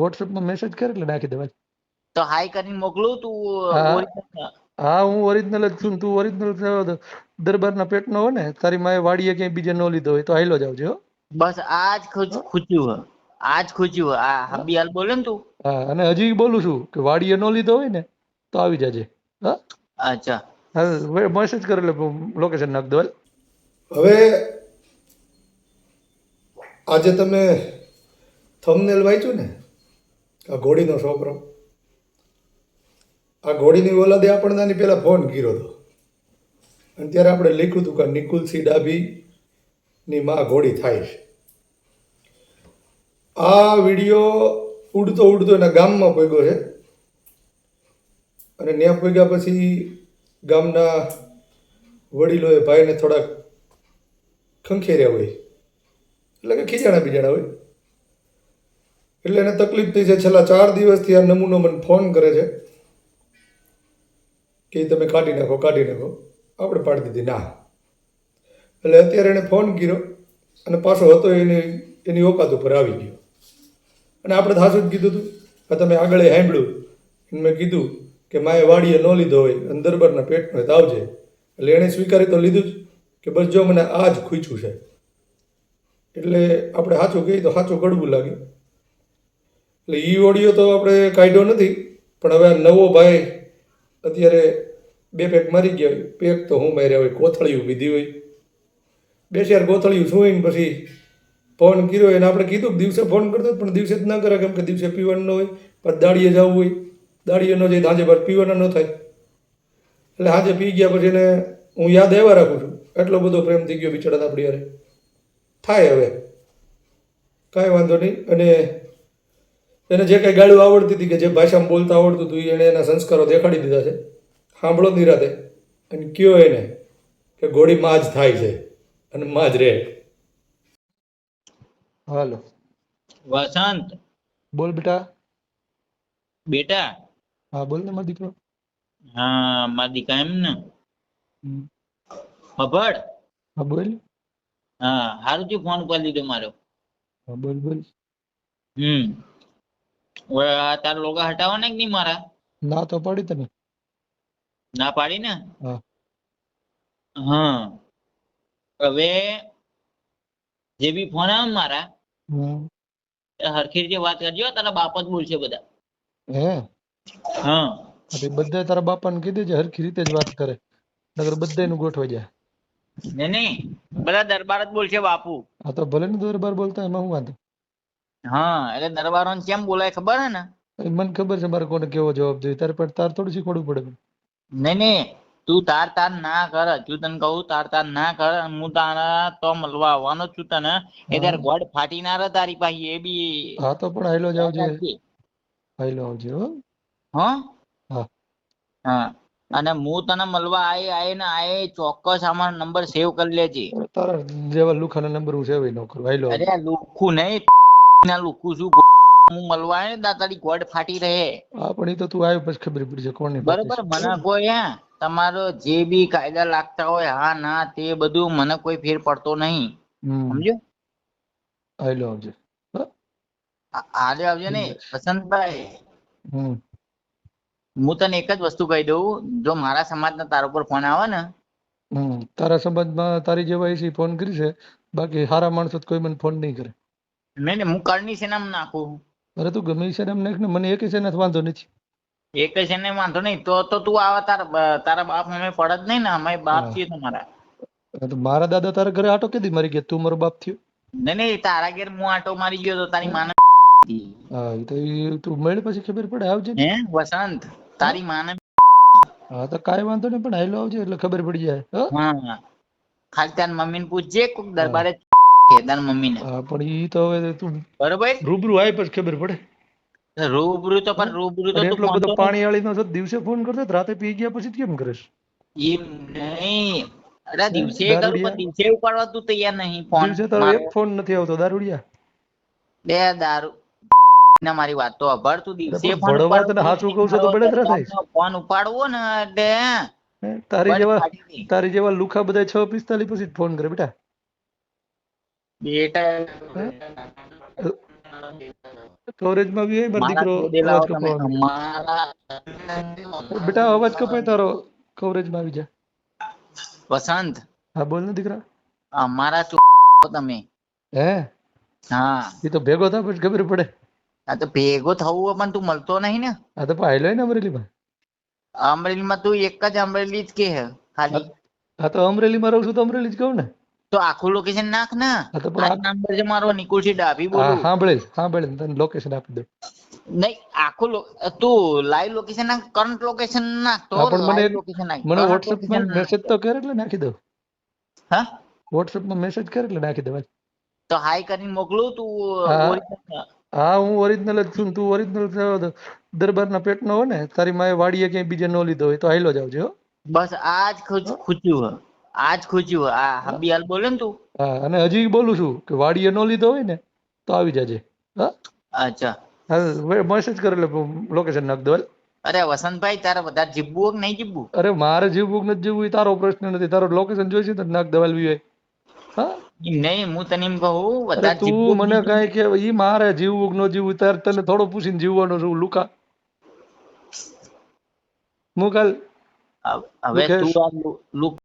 વોટ્સએપમાં message કર એટલે નાખી દેવાય. તો હાઈ કરીને મોકલું તું હા. original? હા હું ઓરિજિનલ જ છું તું ઓરિજિનલ દરબારના પેટનો હોય ને તારી માએ વાડીએ ક્યાંય બીજે ન લીધો હોય તો હાઈલો જ આવજો બસ આજ ખૂચ્યું આજ ખૂચ્યું આ હબી હાલ બોલે ને તું. હા અને હજી બોલું છું કે વાડીએ ન લીધો હોય ને તો આવી જાજે. હા? અચ્છા. હા મેસેજ કર એટલે લોકેશન નાખ દો હવે આજે તમે થંબનેલ વાંચ્યું ને? આ ઘોડીનો છોકરો. આ ઘોડીની ઓલાદે આપણને આની પહેલાં ફોન કર્યો હતો અને ત્યારે આપણે લખ્યું હતું કે નિકુલસિંહ ડાભીની માં ઘોડી થાય છે. આ વીડિયો ઉડતો ઉડતો એના ગામમાં પગ્યો છે. અને ત્યાં પગ્યા પછી ગામના વડીલોએ ભાઈને થોડાક ખંખેર્યા હોય. એટલે કે ખીજાણા બીજાણા હોય. એટલે એને તકલીફ થઈ છે. છેલ્લા ચાર દિવસથી આ નમૂનો મને ફોન કરે છે કે તમે કાઢી નાખો કાઢી નાખો. આપણે પાડી દીધી. ના. એટલે અત્યારે એને ફોન કર્યો અને પાછો હતો એની એની ઓકાત ઉપર આવી ગયો. અને આપણે હાચું જ કીધું હતું કે તમે આગળ સાંભળ્યું. મેં કીધું કે માએ વાડીએ ન લીધો હોય અને દરબારના પેટનો હોય તો આવજે. એટલે એણે સ્વીકારી તો લીધું જ કે બસ જો મને આ જ ખૂચ્યું છે. એટલે આપણે સાચું કહીએ તો સાચું કડવું લાગે. એટલે એ ઓડિયો તો આપણે કાઢ્યો નથી, પણ હવે આ નવો ભાઈ અત્યારે બે પેક મારી ગયા હોય. પેક તો હું માર્યા હોય કોથળિયું પીધી હોય. બે ચાર કોથળિયું સુઈને પછી ફોન કર્યો અને આપણે કીધું દિવસે ફોન કરતો પણ દિવસે જ ના કરે, કેમ કે દિવસે પીવાનું ન હોય. પછી દાડીએ જવું હોય. દાડીએ ન જાય સાંજે પાછું પીવાના ન થાય. એટલે સાંજે પી ગયા પછી એને હું યાદ એવા રાખું છું. એટલો બધો પ્રેમ થઈ ગયો બિચારા આપણી યારે થાય હવે. કાંઈ વાંધો નહીં. અને એને જે કંઈ ગાળું આવડતી હતી કે જે ભાષામાં બોલતા આવડતું હતું એણે એના સંસ્કારો દેખાડી દીધા છે. સાંભળો નિરાતે. અને કયો એને કે ઘોડી માં જ થાય છે અને માં જ રહે. હાલો. વસંત. બોલ બેટા. બેટા. હા બોલ ને મારો દીકરો. હા મારા દીકા એમ ને. ખબર હા બોલ. હા હારું થી ફોન કરી દીધો મારો. હા બોલ બોલ. હમ. તારા લોગા હટાવવાના કે નહીં મારા? ના તો પડી તને. ના પાડી ને? હા. હવે જે બી ફોન આવે મારા હરખી રીતે વાત કરજો તારા બાપા જ બોલશે બધા. હે? હા. હા બધા તારા બાપાને કીધું છે હરખી રીતે જ વાત કરે. નગર બધાયનું ગોઠવાઈ જાય. નહીં નહીં. બધા દરબાર જ બોલશે બાપુ. હા તો ભલે ને દરબાર બોલતા એમાં હું વાંધો? હા એટલે દરબારોને કેમ બોલાય ખબર હે ને? મને ખબર છે મારે કોને કેવો જવાબ જોઈએ. તારે પણ તાર થોડું શીખવાડવું પડે નહીં નહીં. તું તાર તાર ના કર. હજુ તને કહું તાર તાર ના કર. હું તારા તો મળવા આવવાનો છું તને. એ તાર ગોડ ફાટી ના રહે તારી પાસે એ બી હા તો પણ હાઈલો જ આવજે. હાઈલો આવજે હો. હા? અને હું તને મળવા આય આય ને આય ચોક્કસ અમારો નંબર સેવ કરી લેજે. તારા જેવા લુખાના નંબર હું સેવ ન કરું. હાઈલો અરે લુખું નહીં. ના લુકું છું હું મળવા આય ને તારી ગોડ ફાટી રહે. આપણી પણ તો તું આવ્યો પછી ખબર પડશે કોની બરોબર મને કોઈ હે તમારો જે બી કાયદા લાગતા હોય હા ના તે બધું મને કોઈ ફેર પડતો નહીં. સમજો હાઈલો આવજો. આજે આવજો ને વસંતભાઈ. હું તને એક જ વસ્તુ કહી દઉં જો મારા સમાજના તારા ઉપર ફોન આવે ને. તારા સમાજમાં તારી જેવા ફોન કરી છે. બાકી સારા માણસો કોઈ મને ફોન નહીં કરે. નહીં નહીં હું કરની છે નામ નાખું અરે તું ગમે છે નામ નાખ ને મને એક છે વાંધો નથી. એક છે ને વાંધો નહીં તો તો તું આવા તારા તારા બાપ અમે પડત નહીં ને અમે બાપ છીએ તમારા તો મારા દાદા તારા ઘરે આટો કેદી મારી ગયા? તું મારો બાપ થયો? નહીં નહીં તારા ઘેર હું આટો મારી ગયો તો તારી માને હા તો તું મળે પછી ખબર પડે આવજે હે વસંત તારી માને હા તો કાઈ વાંધો નહીં પણ હાલો આવજે એટલે ખબર પડી જાય હા ખાલી તાર મમ્મીને પૂછજે કોક દરબારે કે મમ્મી ને હા પણ ઈ તો હવે તું બરોબર રૂબરૂ આય પછી ખબર પડે. રૂબરૂ તો પણ રૂબરૂ તો એટલો બધો પાણી વાળી નો દિવસે ફોન કરતો રાતે પી ગયા પછી કેમ કરીશ? એમ નહીં. અરે દિવસે. કરું પણ દિવસે ઉપાડવા તું તૈયાર નહીં ફોન દિવસે તારો એક ફોન નથી આવતો દારૂડિયા? બે દારૂ. ના મારી વાત તો અભર. તું દિવસે ફોન ઉપાડવા તને સાચું કહું છું તો બળતરા થાય. ફોન ઉપાડવો ને એટલે તારી જેવા તારી જેવા લુખા બધા છ પિસ્તાલીસ પછી ફોન કરે બેટા. બેટા કવરેજમાં બી હોય મારા દીકરો અવાજ બેટા કપાય તારો. કવરેજમાં આવી જા. વસંત. હા બોલ ને દીકરા. અમારા ચો તમે. હે? હા. એ તો ભેગો થાય પછી ખબર પડે. આ તો ભેગો થવું પણ તું મળતો નહીં ને. આ તો પાયલો ને અમરેલીમાં? અમરેલીમાં તું એક જ અમરેલી જ કે ખાલી. હા તો અમરેલીમાં રહું છું તો અમરેલી જ કહું ને. તો આખું લોકેશન નાખ ને. હા નંબર છે મારો નિકુલસિંહ ડાભી હા બોલું સાંભળેલ સાંભળેલ તને લોકેશન આપી દઉં. નહીં આખું તું લાઈવ લોકેશન નાખ કરંટ લોકેશન નાખ તો હા, પણ મને- લોકેશન નાખ. મને WhatsApp માં મેસેજ તો કર એટલે નાખી દઉં. હા? વોટ્સએપમાં મેસેજ કર એટલે નાખી દઉં તો હાઈ કરીને મોકલું તું હા. હું ઓરિજિનલ જ છું ને તું ઓરિજિનલ દરબારના પેટનો હોય ને તારી માએ વાડીએ ક્યાંય બીજે નો લીધો હોય તો હાઈલો જ આવજો બસ આજ ખુચ્યું ખુચ્યું હે આજ ખૂચ્યું આ હબિયાલ બોલે ને તું? હા અને હજી બોલું છું કે વાડીએ ન લીધો હોય ને તો આવી જાજે. હા? અચ્છા. હા મેસેજ કર એટલે લોકેશન નાખ દો અરે વસંતભાઈ તારે વધારે જીવવું કે નહીં જીવવું? અરે મારે જીવવું કે નથી જીવવું તારો પ્રશ્ન નથી. તારો લોકેશન જોઈશે તો નાખ દવાલ બી હોય હા? નહીં હું તને એમ કહું બધા વધારે તું મને કાંઈ કે ઈ મારે જીવવું કે ન જીવવું તારે તને થોડો પૂછીને જીવવાનો છું લુકા હું કાલ હવે તું આ લુક